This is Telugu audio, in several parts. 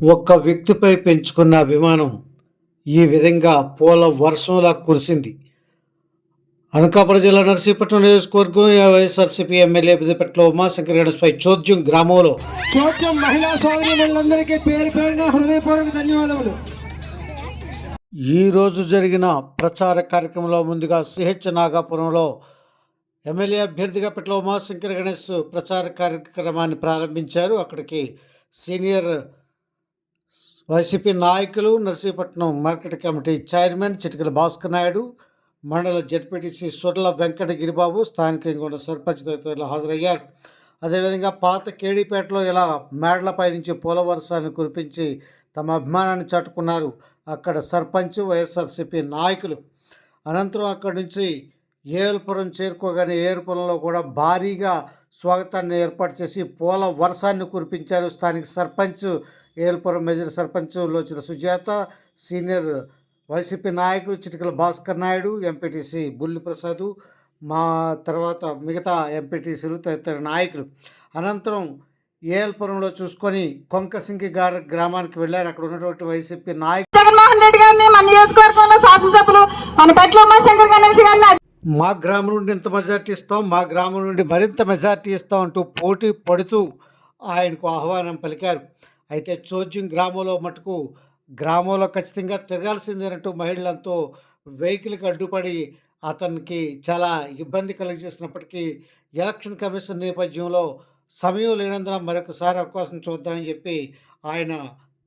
ఒక్క వ్యక్తిపై పెంచుకున్న అభిమానం ఈ విధంగా పూల వర్షంలా కురిసింది. అనకాపురం జిల్లా నర్సీపట్నం నియోజకవర్గం వైఎస్ఆర్సీపీ ఎమ్మెల్యే పెద్దపట్ల ఉమాశంకర్ గణేష్పై చోద్యం గ్రామంలో చోద్యం మహిళా సోదరి పేరు పేరున హృదయపూర్వక ధన్యవాదములు. ఈ రోజు జరిగిన ప్రచార కార్యక్రమంలో ముందుగా సిహెచ్ నాగాపురంలో ఎమ్మెల్యే అభ్యర్థిగా పెట్ల ఉమాశంకర్ గణేష్ ప్రచార కార్యక్రమాన్ని ప్రారంభించారు. అక్కడికి సీనియర్ వైసీపీ నాయకులు Narsipatnam market committee chairman Chitikala Bhaskar Naidu మండల జడ్పీటీసీ సుర్ల వెంకట గిరిబాబు స్థానికంగా ఉన్న సర్పంచ్ తదితరులు హాజరయ్యారు. అదేవిధంగా పాత కేడీపేటలో ఇలా మేడలపై నుంచి పూల వర్షాన్ని కురిపించి తమ అభిమానాన్ని చాటుకున్నారు అక్కడ సర్పంచ్ వైఎస్ఆర్సీపీ నాయకులు. అనంతరం అక్కడి నుంచి ఏలుపురం చేరుకోగానే ఏలుపురంలో కూడా భారీగా స్వాగతాన్ని ఏర్పాటు చేసి పూల వర్షాన్ని కురిపించారు స్థానిక sarpanch Elupuram major sarpanch Lochina Sujatha senior YCP నాయకులు చిటికల భాస్కర్ నాయుడు ఎంపీటీసీ బుల్లి ప్రసాద్ మా తర్వాత మిగతా ఎంపీటీసీలు తదితర నాయకులు. అనంతరం ఏఎల్పురంలో చూసుకొని కొంకసింగి గారి గ్రామానికి వెళ్ళారు. అక్కడ ఉన్నటువంటి వైసీపీ నాయకులు జగన్మోహన్ రెడ్డి గారిని మన నియోజకవర్గంలో శాసనసభ్యులు మన పెట్ల ఉమాశంకర్ గణేష్ గారిని మా గ్రామం నుండి ఇంత మెజార్టీ ఇస్తాం మా గ్రామం నుండి మరింత మెజార్టీ ఇస్తాం అంటూ పోటీ పడుతూ ఆయనకు ఆహ్వానం పలికారు. అయితే చోద్యం గ్రామంలో మటుకు గ్రామంలో ఖచ్చితంగా తిరగాల్సిందేనంటూ మహిళలంతో వెహికల్కి అడ్డుపడి అతనికి చాలా ఇబ్బంది కలిగజేసినప్పటికీ ఎలక్షన్ కమిషన్ నేపథ్యంలో సమయం లేనందున మరొకసారి అవకాశం చూద్దామని చెప్పి ఆయన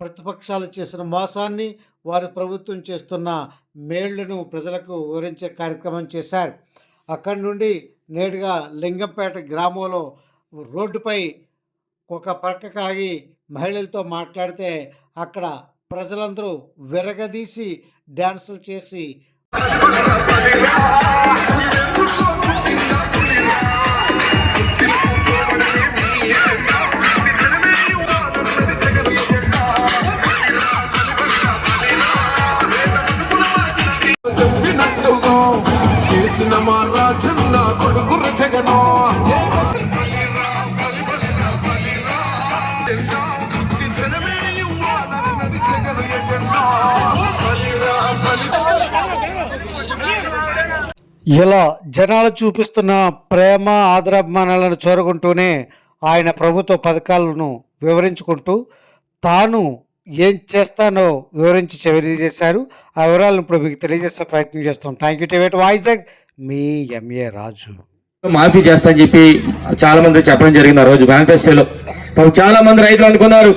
ప్రతిపక్షాలు చేసిన మోసాన్ని వారి ప్రభుత్వం చేస్తున్న మేళ్ళను ప్రజలకు వివరించే కార్యక్రమం చేశారు. అక్కడి నుండి నేరుగా లింగంపేట గ్రామంలో రోడ్డుపై ఒక పక్కకు కాగి మహిళలతో మాట్లాడితే అక్కడ ప్రజలందరూ విరగదీసి డ్యాన్సులు చేసి ఇలా జనాలు చూపిస్తున్న ప్రేమ ఆదరాభిమానాలను చూరగొంటూనే ఆయన ప్రభుత్వ పథకాలను వివరించుకుంటూ తాను ఏం చేస్తానో వివరించి తెలియజేశారు. ఆ వివరాలను ఇప్పుడు మీకు తెలియజేసే ప్రయత్నం చేస్తాం. థ్యాంక్ యూ టివేట్ వాయిజాగ్ మీ ఎంఏ రాజు. మాఫీ చేస్తానని చెప్పి చాలా మంది చెప్పడం జరిగింది ఆ రోజు మేనిఫెస్టోలో. చాలా మంది రైతులు అనుకున్నారు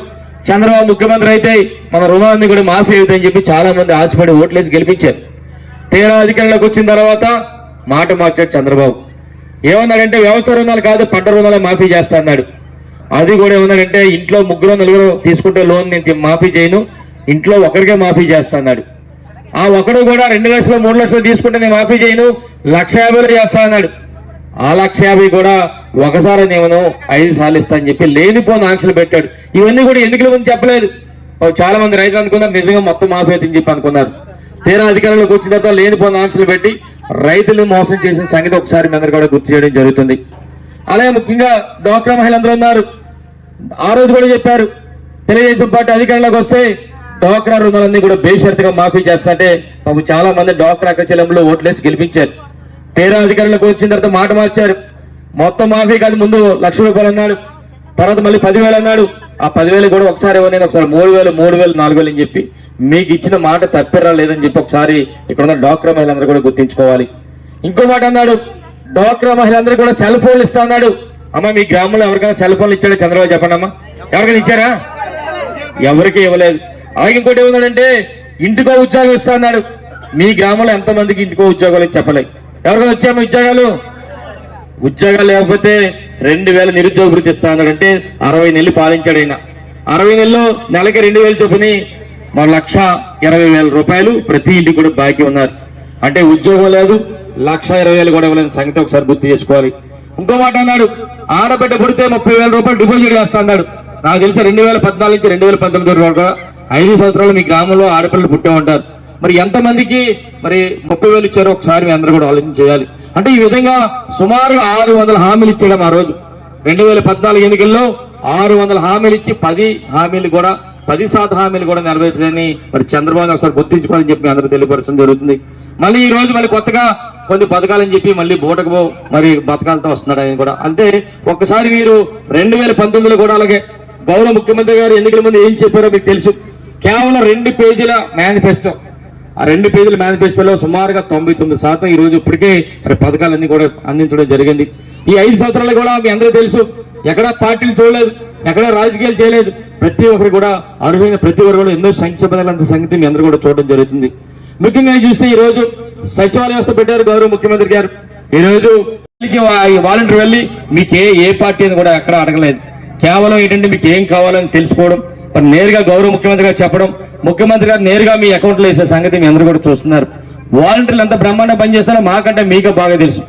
చంద్రబాబు ముఖ్యమంత్రి అయితే మన రుణాన్ని కూడా మాఫీ అవుతాయని చెప్పి చాలా మంది ఆశపడి ఓట్లేసి గెలిపించారు. తీరా అధికారంలోకి వచ్చిన తర్వాత మాట మార్చాడు చంద్రబాబు. ఏమన్నాడంటే వ్యవస్థ రుణాలు కాదు పంట రుణాలే మాఫీ చేస్తా అన్నాడు. అది కూడా ఏమన్నాడంటే ఇంట్లో ముగ్గురు నలుగురు తీసుకుంటే లోన్ నేను మాఫీ చేయను ఇంట్లో ఒకరికే మాఫీ చేస్తా అన్నాడు. ఆ ఒకడు కూడా రెండు లక్షలు మూడు లక్షలు తీసుకుంటే నేను మాఫీ చేయను లక్ష యాభైలో చేస్తా అన్నాడు. ఆ లక్ష యాభై కూడా ఒకసారి నేను ఐదు సార్లు ఇస్తా అని చెప్పి లేనిపోని ఆంక్షలు పెట్టాడు. ఇవన్నీ కూడా ఎన్నికల ముందు చెప్పలేదు. చాలా మంది రైతులు అనుకున్నారు నిజంగా మొత్తం మాఫీ అవుతుందని చెప్పి అనుకున్నారు. తీరా అధికారంలోకి వచ్చిన తర్వాత లేనిపోని ఆంక్షలు పెట్టి రైతులు మోసం చేసిన సంగతి ఒకసారి మీ అందరు కూడా గుర్తు చేయడం జరుగుతుంది. అలాగే ముఖ్యంగా డోక్రా మహిళలందరూ ఉన్నారు. ఆ రోజు కూడా చెప్పారు తెలుగుదేశం పార్టీ అధికారంలోకి వస్తే డోక్రా రుణాలన్నీ కూడా బేషరతుగా మాఫీ చేస్తుంటే పాపం చాలా మంది డోక్రా కచలంలో ఓట్లేసి గెలిపించారు. తీరా అధికారులకు వచ్చిన తర్వాత మాట మార్చారు. మొత్తం మాఫీ కాదు ముందు లక్ష రూపాయలు అన్నాడు. తర్వాత మళ్ళీ పదివేలు అన్నాడు. ఆ పదివేలు కూడా ఒకసారి ఇవ్వండి ఒకసారి మూడు వేలు మూడు వేలు నాలుగు వేలు అని చెప్పి మీకు ఇచ్చిన మాట తప్పిరా లేదని చెప్పి ఒకసారి ఇక్కడ ఉన్న డాక్రా మహిళలందరూ కూడా గుర్తించుకోవాలి. ఇంకో మాట అన్నాడు డాక్రా మహిళలందరూ కూడా సెల్ ఫోన్లు ఇస్తా అన్నాడు. అమ్మ మీ గ్రామంలో ఎవరికైనా సెల్ ఫోన్లు ఇచ్చాడు? చంద్రబాబు చెప్పండి అమ్మా. ఎవరికైనా ఇచ్చారా? ఎవరికి ఇవ్వలేదు. అలాగే ఇంకోటి ఏముందంటే ఇంటికో ఉద్యోగం ఇస్తా అన్నాడు. మీ గ్రామంలో ఎంతమందికి ఇంటికో ఉద్యోగాలు చెప్పలేదు. ఎవరికైనా వచ్చామో ఉద్యోగాలు? ఉద్యోగాలు లేకపోతే రెండు వేల నిరుద్యోగ వృత్తి ఇస్తా అన్నాడంటే అరవై నెలలు పాలించాడు ఆయన. అరవై నెలలో నెలకి రెండు వేలు చొప్పుని మన లక్ష ఇరవై వేల రూపాయలు ప్రతి ఇంటికి కూడా బాకీ ఉన్నారు. అంటే ఉద్యోగం లేదు లక్ష ఇరవై వేలు కూడా ఇవ్వలేని సంగతి ఒకసారి గుర్తు చేసుకోవాలి. ఇంకో మాట అన్నాడు ఆడబిడ్డ పుడితే ముప్పై వేల రూపాయలు డిపాజిట్ చేస్తా అన్నాడు. నాకు తెలిసి రెండు వేల పద్నాలుగు నుంచి రెండు వేల పంతొమ్మిది వరకు ఐదు సంవత్సరాలు మీ గ్రామంలో ఆడపిల్లలు పుట్టే ఉంటారు మరి ఎంతమందికి మరి ముప్పై వేలు ఇచ్చారో ఒకసారి మీ అందరూ కూడా ఆలోచన చేయాలి. అంటే ఈ విధంగా సుమారు ఆరు వందల హామీలు ఇచ్చాడు ఆ రోజు. రెండు వేల పద్నాలుగు ఎన్నికల్లో ఆరు వందల హామీలు ఇచ్చి పది హామీలు కూడా పది శాతం హామీలు కూడా నెరవేర్చలేని మరి చంద్రబాబు ఒకసారి గుర్తించుకోవాలని చెప్పి అందరూ తెలియపరచడం జరుగుతుంది. మళ్ళీ ఈ రోజు మళ్ళీ కొత్తగా కొన్ని పథకాలని చెప్పి మళ్ళీ బూటకు మరి బతకాలతో వస్తున్నాడు ఆయన కూడా. అంటే ఒక్కసారి మీరు రెండు వేల పంతొమ్మిదిలో కూడా అలాగే గౌరవ ముఖ్యమంత్రి గారు ఎన్నికల ముందు ఏం చెప్పారో మీకు తెలుసు. కేవలం రెండు పేజీల మేనిఫెస్టో. ఆ రెండు పేజీల మేనిఫెస్టోలో సుమారుగా తొంభై తొమ్మిది శాతం ఈ రోజు ఇప్పటికే పథకాలన్నీ కూడా అందించడం జరిగింది. ఈ ఐదు సంవత్సరాలు కూడా మీ అందరూ తెలుసు ఎక్కడా పార్టీలు చూడలేదు ఎక్కడా రాజకీయాలు చేయలేదు. ప్రతి ఒక్కరు కూడా అర్హులైన ప్రతి ఒక్కరు కూడా ఎన్నో సంక్షేమ పథకాలంత సంగతి మీ అందరూ కూడా చూడడం జరుగుతుంది. ముఖ్యంగా చూస్తే ఈరోజు సచివాలయ వ్యవస్థ పెట్టారు గౌరవ ముఖ్యమంత్రి గారు. ఈ రోజు వాలంటీర్ వెళ్ళి మీకు ఏ ఏ పార్టీ అని కూడా ఎక్కడ అడగలేదు. కేవలం ఏంటంటే మీకు ఏం కావాలని తెలుసుకోవడం మరి నేరుగా గౌరవ ముఖ్యమంత్రి గారు చెప్పడం ముఖ్యమంత్రి గారు నేరుగా మీ అకౌంట్లో వేసే సంగతి మీ అందరూ కూడా చూస్తున్నారు. వాలంటీర్లు ఎంత బ్రహ్మాండంగా పనిచేస్తారో మాకంటే మీకు బాగా తెలుసు.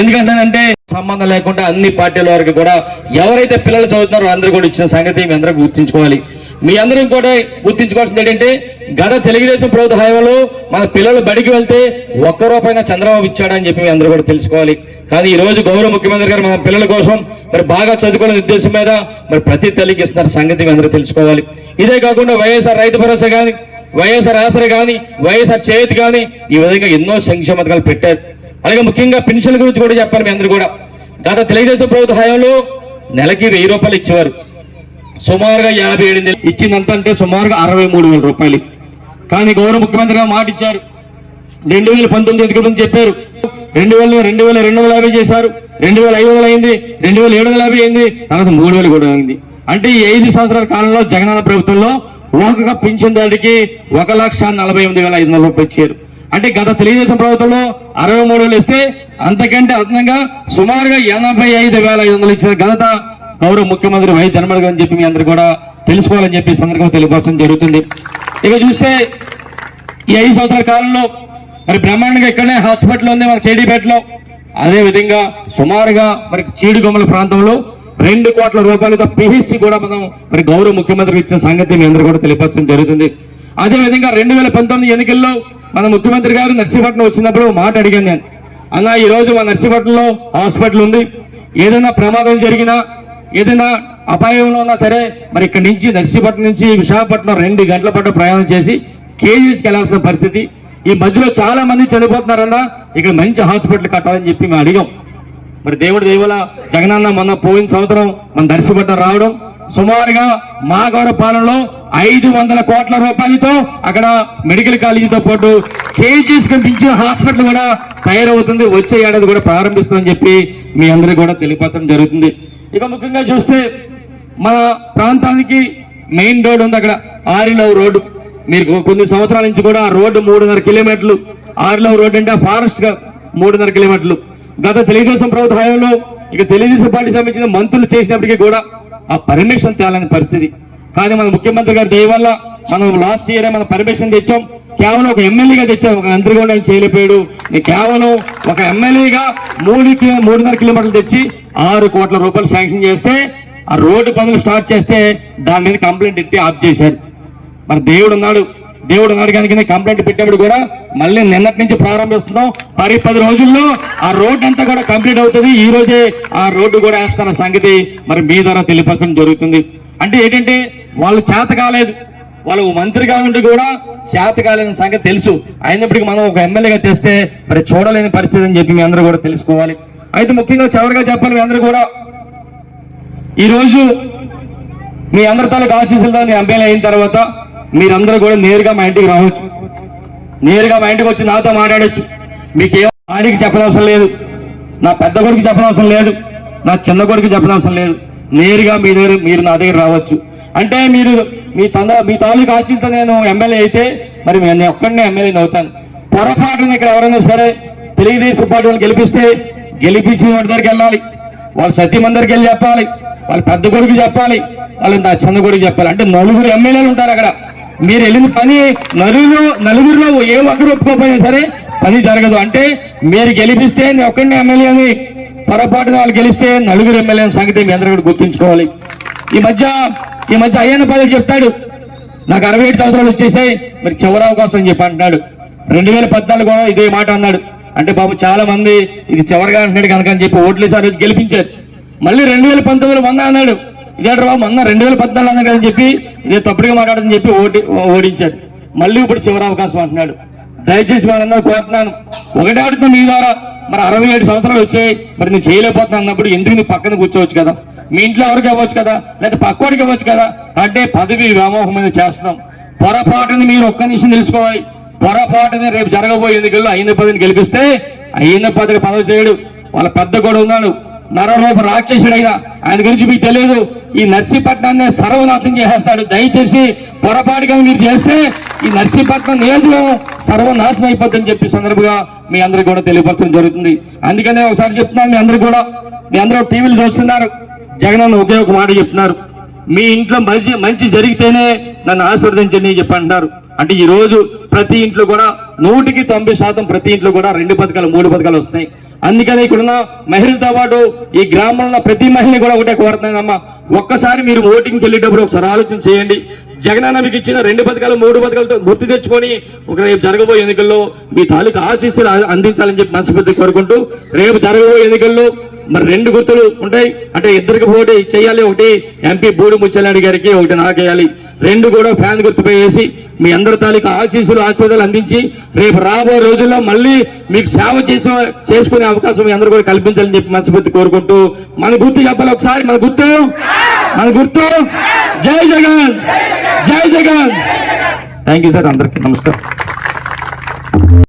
ఎందుకంటేనంటే సంబంధం లేకుండా అన్ని పార్టీల వారికి కూడా ఎవరైతే పిల్లలు చదువుతున్నారో అందరూ కూడా ఇచ్చిన సంగతి మీ అందరూ గుర్తించుకోవాలి. మీ అందరం కూడా గుర్తించుకోవాల్సింది ఏంటంటే గత తెలుగుదేశం ప్రభుత్వ హయాంలో మన పిల్లలు బడికి వెళ్తే ఒక్క రూపాయిన చంద్రబాబు ఇచ్చాడని చెప్పి మీ అందరూ కూడా తెలుసుకోవాలి. కానీ ఈ రోజు గౌరవ ముఖ్యమంత్రి గారు మన పిల్లల కోసం మరి బాగా చదువుకునే ఉద్దేశం మీద మరి ప్రతి తల్లికి ఇస్తున్న సంగతి మీ అందరూ తెలుసుకోవాలి. ఇదే కాకుండా వైఎస్ఆర్ రైతు భరోసా కానీ వైఎస్ఆర్ ఆసరా కానీ వైఎస్ఆర్ చేతి కానీ ఈ విధంగా ఎన్నో సంక్షేమ పథకాలు పెట్టారు. అలాగే ముఖ్యంగా పెన్షన్ల గురించి కూడా చెప్పాలి మీ అందరూ కూడా. గత తెలుగుదేశం ప్రభుత్వ హయాంలో నెలకి వెయ్యి రూపాయలు ఇచ్చేవారు. సుమారుగా యాభై ఏడు నెలలు ఇచ్చిందంత అంటే సుమారుగా అరవై మూడు వేల రూపాయలు. కానీ గౌరవ ముఖ్యమంత్రి గారు మాట ఇచ్చారు. రెండు వేల పంతొమ్మిది ఎదుగు ముందు చెప్పారు. రెండు వేల రెండు వేల రెండు వందల యాభై చేశారు. రెండు వేల ఐదు వందలు అయింది. రెండు వేల ఏడు వందల యాభై అయింది. తర్వాత మూడు వేలు కూడా అయింది. అంటే ఈ ఐదు సంవత్సరాల కాలంలో జగనన్న ప్రభుత్వంలో ఒక పింఛన్దారుడికి ఒక లక్ష నలభై ఎనిమిది వేల ఐదు వందల రూపాయలు ఇచ్చారు. అంటే గత తెలుగుదేశం ప్రభుత్వంలో అరవై మూడు వేలు ఇస్తే అంతకంటే అదనంగా సుమారుగా ఎనభై ఐదు వేల ఐదు వందలు ఇచ్చిన ఘనత. గౌరవ ముఖ్యమంత్రి వై ధర్మడు గారు అని చెప్పి మీ అందరు కూడా తెలుసుకోవాలని చెప్పి సందర్భంగా తెలియపరచడం జరుగుతుంది. ఇక చూస్తే ఈ ఐదు సంవత్సరాల కాలంలో మరి బ్రహ్మాండంగా ఇక్కడనే హాస్పిటల్ ఉంది మన కేడీపేటలో. అదేవిధంగా సుమారుగా మరి చీడుగొమ్మల ప్రాంతంలో రెండు కోట్ల రూపాయలతో పిహెచ్సి కూడా మనం మరి గౌరవ ముఖ్యమంత్రికి ఇచ్చిన సంగతి మీ అందరూ కూడా తెలియపరచడం జరుగుతుంది. అదే విధంగా రెండు వేల పంతొమ్మిది ఎన్నికల్లో మన ముఖ్యమంత్రి గారు నర్సీపట్నం వచ్చినప్పుడు మాట అడిగాను నేను. అన్న ఈరోజు మా నర్సీపట్నంలో హాస్పిటల్ ఉంది. ఏదైనా ప్రమాదం జరిగినా ఏదైనా అపాయంలో ఉన్నా సరే మరి ఇక్కడి నుంచి నర్సీపట్నం నుంచి విశాఖపట్నం రెండు గంటల పాటు ప్రయాణం చేసి కేజీస్కి వెళ్ళాల్సిన పరిస్థితి. ఈ మధ్యలో చాలా మంది చనిపోతున్నారన్నా ఇక్కడ మంచి హాస్పిటల్ కట్టాలని చెప్పి మేము అడిగాం. మరి దేవుడి దేవుల జగనన్న మొన్న పోయిన సంవత్సరం మన దర్శపట్నం రావడం సుమారుగా మా పాలనలో ఐదు వందల కోట్ల రూపాయలతో అక్కడ మెడికల్ కాలేజీతో పాటు కేజీస్ కనిపించిన హాస్పిటల్ కూడా తయారవుతుంది. వచ్చే ఏడాది కూడా ప్రారంభిస్తామని చెప్పి మీ అందరికీ కూడా తెలియపరచడం జరుగుతుంది. ఇక ముఖ్యంగా చూస్తే మన ప్రాంతానికి మెయిన్ రోడ్ ఉంది అక్కడ ఆరిలవ్ రోడ్డు. మీరు కొన్ని సంవత్సరాల నుంచి కూడా ఆ రోడ్డు మూడున్నర కిలోమీటర్లు. ఆరిలవ్ రోడ్డు అంటే ఫారెస్ట్గా మూడున్నర కిలోమీటర్లు. గత తెలుగుదేశం ప్రభుత్వ హయాంలో ఇక తెలుగుదేశం పార్టీ సంబంధించిన మంత్రులు చేసినప్పటికీ కూడా ఆ పర్మిషన్ తేలని పరిస్థితి. కానీ మన ముఖ్యమంత్రి గారి దయ వల్ల మనం లాస్ట్ ఇయర్ మనం పర్మిషన్ తెచ్చాం. కేవలం ఒక ఎమ్మెల్యేగా తెచ్చావు ఒక మంత్రి కూడా ఆయన చేయలేకపోయాడు. నేను కేవలం ఒక ఎమ్మెల్యేగా మూడు మూడున్నర కిలోమీటర్లు తెచ్చి ఆరు కోట్ల రూపాయలు శాంక్షన్ చేస్తే ఆ రోడ్డు పనులు స్టార్ట్ చేస్తే దాని మీద కంప్లైంట్ ఎట్టి ఆఫ్ చేశారు. మరి దేవుడు ఉన్నాడు. దేవుడు ఉన్నాడు కనుక కంప్లైంట్ పెట్టినప్పుడు కూడా మళ్ళీ నిన్నటి నుంచి ప్రారంభిస్తున్నాం. పది పది రోజుల్లో ఆ రోడ్డు అంతా కూడా కంప్లీట్ అవుతుంది. ఈ రోజే ఆ రోడ్డు కూడా వేస్తున్న సంగతి మరి మీ ద్వారా తెలియపరచడం జరుగుతుంది. అంటే ఏంటంటే వాళ్ళు చేత కాలేదు. వాళ్ళు మంత్రిగా ఉండి కూడా శాతకాలీన సంగతి తెలుసు. అయినప్పటికీ మనం ఒక ఎమ్మెల్యేగా తెస్తే మరి చూడలేని పరిస్థితి అని చెప్పి మీ అందరూ కూడా తెలుసుకోవాలి. అయితే ముఖ్యంగా చివరిగా చెప్పాలి మీ అందరూ కూడా ఈరోజు మీ అందరి తాలూకు ఆశీస్సులతో నేను ఎమ్మెల్యే అయిన తర్వాత మీరందరూ కూడా నేరుగా మా ఇంటికి రావచ్చు. నేరుగా మా ఇంటికి వచ్చి నాతో మాట్లాడచ్చు. మీకు ఏ ఆయనకి చెప్పనవసరం లేదు. నా పెద్ద కొడుకు చెప్పనవసరం లేదు. నా చిన్న కొడుకు చెప్పనవసరం లేదు. నేరుగా మీ దగ్గర మీరు నా దగ్గర రావచ్చు. అంటే మీరు మీ తంద మీ తాలూకు ఆశీలతో నేను ఎమ్మెల్యే అయితే మరి నేను ఒక్కడనే ఎమ్మెల్యే అవుతాను. పొరపాటున ఇక్కడ ఎవరైనా సరే తెలుగుదేశం పార్టీ వాళ్ళు గెలిపిస్తే గెలిపించిన వాడి దగ్గరికి వెళ్ళాలి. వాళ్ళ సత్యం అందరికి వెళ్ళి చెప్పాలి. వాళ్ళ పెద్ద కొడుకు చెప్పాలి. వాళ్ళు నా చిన్న కొడుకు చెప్పాలి. అంటే నలుగురు ఎమ్మెల్యేలు ఉంటారు అక్కడ. మీరు వెళ్ళిన పని నలుగురు నలుగురిలో ఏ ఒక్కరు ఒప్పుకోకపోయినా సరే పని జరగదు. అంటే మీరు గెలిపిస్తే నేను ఒక్కడిని ఎమ్మెల్యేని పొరపాటున వాళ్ళు గెలిస్తే నలుగురు ఎమ్మెల్యే సంగతి మీ అందరూ కూడా గుర్తుంచుకోవాలి. ఈ మధ్య ఈ మధ్య అయ్యన్న పదవి చెప్తాడు. నాకు అరవై ఏడు సంవత్సరాలు వచ్చేసాయి. మరి చివరి అవకాశం అని చెప్పి అంటున్నాడు. రెండు వేల పద్నాలుగు కూడా ఇదే మాట అన్నాడు. అంటే బాబు చాలా మంది ఇది చివరిగా అంటున్నాడు కనుక అని చెప్పి ఓట్లు వేసి ఆ రోజు గెలిపించారు. మళ్ళీ రెండు వేల పంతొమ్మిదిలో వంద అన్నాడు. ఇదేంటి బాబు మొన్న రెండు వేల పద్నాలుగు అన్నాడు కదని చెప్పి ఇదే తప్పుడుగా మాట్లాడదని చెప్పి ఓటి ఓడించారు. మళ్ళీ ఇప్పుడు చివరి అవకాశం అంటున్నాడు. దయచేసి వాళ్ళందరూ కోరుతున్నాను. ఒకటే అడుగుతున్నా మీ ద్వారా మరి అరవై ఏడు సంవత్సరాలు వచ్చాయి. మరి నేను చేయలేకపోతున్నా అన్నప్పుడు ఎందుకు నీ పక్కన కూర్చోవచ్చు కదా? మీ ఇంట్లో ఎవరికి ఇవ్వచ్చు కదా? లేదా పక్కోడికి ఇవ్వచ్చు కదా? అంటే పదవి వ్యామోహం మీద చేస్తున్నాం. పొరపాటుని మీరు ఒక్క నిమిషం తెలుసుకోవాలి. పొరపాటుని రేపు జరగబోయే ఎన్నికల్లో అయిన పదవిని గెలిపిస్తే అయిన పదవి పదవి చేయడు. వాళ్ళ పెద్ద కూడా ఉన్నాడు. నరరూప రాక్షసుడైనా ఆయన గురించి మీకు తెలియదు. ఈ నర్సీపట్నాన్ని సర్వనాశనం చేసేస్తాడు. దయచేసి పొరపాటుగా మీరు చేస్తే ఈ నర్సీపట్నం నియోజకం సర్వనాశనం అయిపోతుందని చెప్పి సందర్భంగా మీ అందరికి కూడా తెలియపరచడం జరుగుతుంది. అందుకనే ఒకసారి చెప్తున్నాను మీ అందరు కూడా మీ అందరూ టీవీలు చూస్తున్నారు. జగన్ ఒకే ఒక మాట చెప్తున్నారు. మీ ఇంట్లో మంచి మంచి జరిగితేనే నన్ను ఆశీర్వదించండి అని చెప్పి అంటే ఈ రోజు ప్రతి ఇంట్లో కూడా నూటికి తొంభై శాతం ప్రతి ఇంట్లో కూడా రెండు పథకాలు మూడు పథకాలు వస్తున్నాయి. అందుకని ఇక్కడున్న మహిళలతో పాటు ఈ గ్రామంలో ఉన్న ప్రతి మహిళని కూడా ఒకటే కోరుతున్నానమ్మా ఒక్కసారి మీరు ఓటింగ్కి వెళ్ళేటప్పుడు ఒకసారి ఆలోచన చేయండి. జగనన్న మీకు ఇచ్చిన రెండు పథకాలు మూడు పథకాలతో గుర్తు తెచ్చుకొని ఒక రేపు జరగబోయే ఎన్నికల్లో మీ తాలూకు ఆశీస్సులు అందించాలని చెప్పి మనస్ఫూర్తి కోరుకుంటూ రేపు జరగబోయే ఎన్నికల్లో మరి రెండు గుర్తులు ఉంటాయి. అంటే ఇద్దరికి పోటీ చేయాలి ఒకటి ఎంపీ బూడి ముచ్చలాడి గారికి ఒకటి నాకేయాలి రెండు కూడా ఫ్యాన్ గుర్తుపై వేసి మీ అందరి తాలూకు ఆశీస్సులు ఆశీర్వాదాలు అందించి రేపు రాబోయే రోజుల్లో మళ్ళీ మీకు సేవ చేసే చేసుకునే అవకాశం మీ అందరూ కూడా కల్పించాలని చెప్పి మనస్ఫూర్తి కోరుకుంటూ మన గుర్తు చెప్పాలి ఒకసారి మన గుర్తు? మన గుర్తు? జై జగన్! జై జగన్! థ్యాంక్ యూ సార్ అందరికి నమస్కారం.